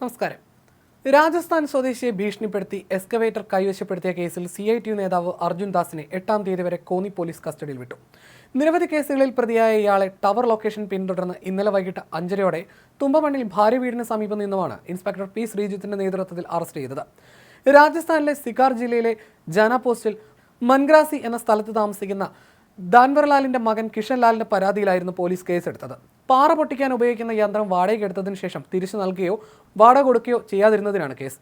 നമസ്കാരം. രാജസ്ഥാൻ സ്വദേശിയെ ഭീഷണിപ്പെടുത്തി എസ്കവേറ്റർ കൈവശപ്പെടുത്തിയ കേസിൽ സി ഐ ടി യു നേതാവ് അർജുൻ ദാസിനെ എട്ടാം തീയതി വരെ കോന്നി പോലീസ് കസ്റ്റഡിയിൽ വിട്ടു. നിരവധി കേസുകളിൽ പ്രതിയായ ഇയാളെ ടവർ ലൊക്കേഷൻ പിന്തുടർന്ന് ഇന്നലെ വൈകിട്ട് അഞ്ചരയോടെ തുമ്പമണ്ണിൽ ഭാര്യ വീടിന് സമീപം നിന്നുമാണ് ഇൻസ്പെക്ടർ പി ശ്രീജിത്തിന്റെ നേതൃത്വത്തിൽ അറസ്റ്റ് ചെയ്തത്. രാജസ്ഥാനിലെ സിക്കാർ ജില്ലയിലെ ജാന പോസ്റ്റിൽ മൻഗ്രാസി എന്ന സ്ഥലത്ത് താമസിക്കുന്ന ദാൻവർലാലിന്റെ മകൻ കിഷൻ ലാലിന്റെ പരാതിയിലായിരുന്നു പോലീസ് കേസെടുത്തത്. പാറ പൊട്ടിക്കാൻ ഉപയോഗിക്കുന്ന യന്ത്രം വാടകയ്ക്ക് എടുത്തതിന് ശേഷം തിരിച്ചു നൽകുകയോ വാടക കൊടുക്കുകയോ ചെയ്യാതിരുന്നതിനാണ് കേസ്.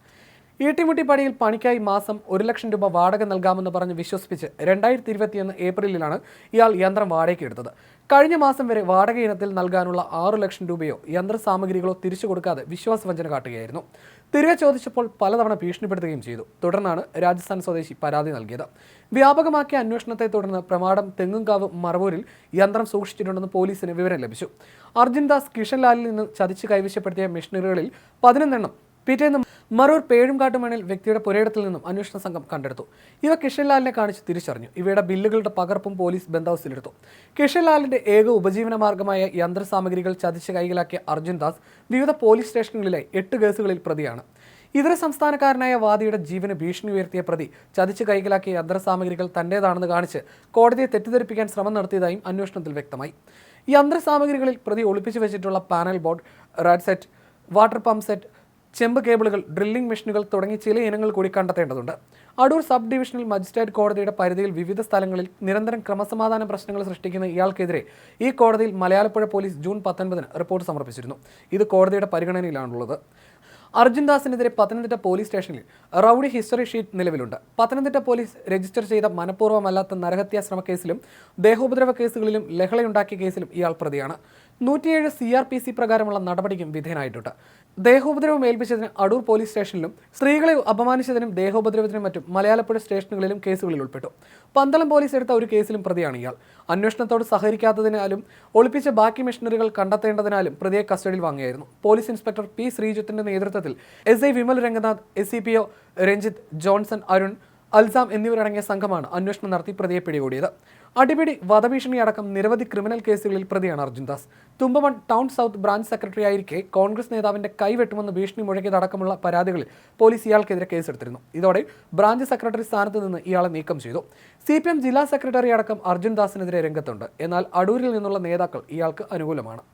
ഈട്ടിമുട്ടിപ്പടിയിൽ പണിക്കായി മാസം ഒരു ലക്ഷം രൂപ വാടക നൽകാമെന്ന് പറഞ്ഞ് വിശ്വസിപ്പിച്ച് രണ്ടായിരത്തി ഇരുപത്തിയൊന്ന് ഏപ്രിലിലാണ് ഇയാൾ യന്ത്രം വാടകയ്ക്ക് എടുത്തത്. കഴിഞ്ഞ മാസം വരെ വാടക ഇനത്തിൽ നൽകാനുള്ള ആറു ലക്ഷം രൂപയോ യന്ത്ര സാമഗ്രികളോ തിരിച്ചു കൊടുക്കാതെ വിശ്വാസവഞ്ചന കാട്ടുകയായിരുന്നു. തിരികെ ചോദിച്ചപ്പോൾ പലതവണ ഭീഷണിപ്പെടുത്തുകയും ചെയ്തു. തുടർന്നാണ് രാജസ്ഥാൻ സ്വദേശി പരാതി നൽകിയത്. വ്യാപകമാക്കിയ അന്വേഷണത്തെ തുടർന്ന് പ്രമാടം തെങ്ങുംകാവ് മറവൂരിൽ യന്ത്രം സൂക്ഷിച്ചിട്ടുണ്ടെന്ന് പോലീസിന് വിവരം ലഭിച്ചു. അർജുൻ ദാസ് കിഷൻലാലിൽ നിന്ന് ചതിച്ച് കൈവശപ്പെടുത്തിയ മെഷീനറികളിൽ പതിനൊന്നെണ്ണം പിറ്റേന്ന് മറൂർ പേഴുംകാട്ടുമണിൽ വ്യക്തിയുടെ പുരയിടത്തിൽ നിന്നും അന്വേഷണ സംഘം കണ്ടെടുത്തു. ഇവ കിഷൻലാലിനെ കാണിച്ച് തിരിച്ചറിഞ്ഞു. ഇവയുടെ ബില്ലുകളുടെ പകർപ്പും പോലീസ് ബന്ദോബസ്തിലെടുത്തു. കിഷൻലാലിന്റെ ഏക ഉപജീവന മാർഗമായ യന്ത്രസാമഗ്രികൾ ചതിച്ച് കൈകലാക്കിയ അർജുൻ ദാസ് വിവിധ പോലീസ് സ്റ്റേഷനുകളിലെ എട്ട് കേസുകളിൽ പ്രതിയാണ്. ഇതര സംസ്ഥാനക്കാരനായ വാദിയുടെ ജീവന് ഭീഷണി ഉയർത്തിയ പ്രതി ചതിച്ച് കൈകലാക്കിയ യന്ത്രസാമഗ്രികൾ തന്റേതാണെന്ന് കാണിച്ച് കോടതിയെ തെറ്റിദ്ധരിപ്പിക്കാൻ ശ്രമം നടത്തിയതായും അന്വേഷണത്തിൽ വ്യക്തമായി. യന്ത്രസാമഗ്രികളിൽ പ്രതി ഒളിപ്പിച്ചു വെച്ചിട്ടുള്ള panel board rod set water pump set ചെമ്പ് കേബിളുകൾ ഡ്രില്ലിംഗ് മെഷീനുകൾ തുടങ്ങി ചില ഇനങ്ങൾ കൂടി കണ്ടെത്തേണ്ടതുണ്ട്. അടൂർ സബ് ഡിവിഷണൽ മജിസ്ട്രേറ്റ് കോടതിയുടെ പരിധിയിൽ വിവിധ സ്ഥലങ്ങളിൽ നിരന്തരം ക്രമസമാധാന പ്രശ്നങ്ങൾ സൃഷ്ടിക്കുന്ന ഇയാൾക്കെതിരെ ഈ കോടതിയിൽ മലയാളപ്പുഴ പോലീസ് ജൂൺ പത്തൊൻപതിന് റിപ്പോർട്ട് സമർപ്പിച്ചിരുന്നു. ഇത് കോടതിയുടെ പരിഗണനയിലാണുള്ളത്. അർജുൻ ദാസിനെതിരെ പത്തനംതിട്ട പോലീസ് സ്റ്റേഷനിൽ റൌഡി ഹിസ്റ്ററി ഷീറ്റ് നിലവിലുണ്ട്. പത്തനംതിട്ട പോലീസ് രജിസ്റ്റർ ചെയ്ത മനഃപൂർവമല്ലാത്ത നരഹത്യാ ശ്രമ കേസിലും ദേഹോപദ്രവ കേസുകളിലും ലഹളയുണ്ടാക്കിയ കേസിലും ഇയാൾ പ്രതിയാണ്. നൂറ്റിയേഴ് സി ആർ പി സി പ്രകാരമുള്ള നടപടിക്കും വിധേയനായിട്ടുണ്ട്. ദേഹോപദ്രവം ഏൽപ്പിച്ചതിന് അടൂർ പോലീസ് സ്റ്റേഷനിലും സ്ത്രീകളെ അപമാനിച്ചതിനും ദേഹോപദ്രവത്തിനും മറ്റും മലയാളപ്പുഴ സ്റ്റേഷനുകളിലും കേസുകളിൽ ഉൾപ്പെട്ടു. പന്തളം പോലീസ് എടുത്ത ഒരു കേസിലും പ്രതിയാണ് ഇയാൾ. അന്വേഷണത്തോട് സഹകരിക്കാത്തതിനാലും ഒളിപ്പിച്ച ബാക്കി മെഷീനറികൾ കണ്ടെത്തേണ്ടതിനാലും പ്രതിയെ കസ്റ്റഡിയിൽ വാങ്ങിയായിരുന്നു. പോലീസ് ഇൻസ്പെക്ടർ പി ശ്രീജിത്തിന്റെ നേതൃത്വത്തിൽ S I Vimal Ranganath S C P O Ranjith Johnson Arun Alsam എന്നിവരടങ്ങിയ സംഘമാണ് അന്വേഷണം നടത്തി പ്രതിയെ പിടികൂടിയത്. അടിപിടി വധഭീഷണി അടക്കം നിരവധി ക്രിമിനൽ കേസുകളിൽ പ്രതിയാണ് Arjundas Thumpamon town south branch secretary ആയിരിക്കെ Congress നേതാവിന്റെ കൈവെട്ടുമെന്ന് ഭീഷണി മുഴക്കിയതടക്കമുള്ള പരാതികളിൽ പോലീസ് ഇയാൾക്കെതിരെ കേസെടുത്തിരുന്നു. ഇതോടെ ബ്രാഞ്ച് സെക്രട്ടറി സ്ഥാനത്ത് നിന്ന് ഇയാളെ നീക്കം ചെയ്തു. സി ജില്ലാ സെക്രട്ടറി അടക്കം അർജുൻദാസിനെതിരെ രംഗത്തുണ്ട്. എന്നാൽ അടൂരിൽ നിന്നുള്ള നേതാക്കൾ ഇയാൾക്ക് അനുകൂലമാണ്.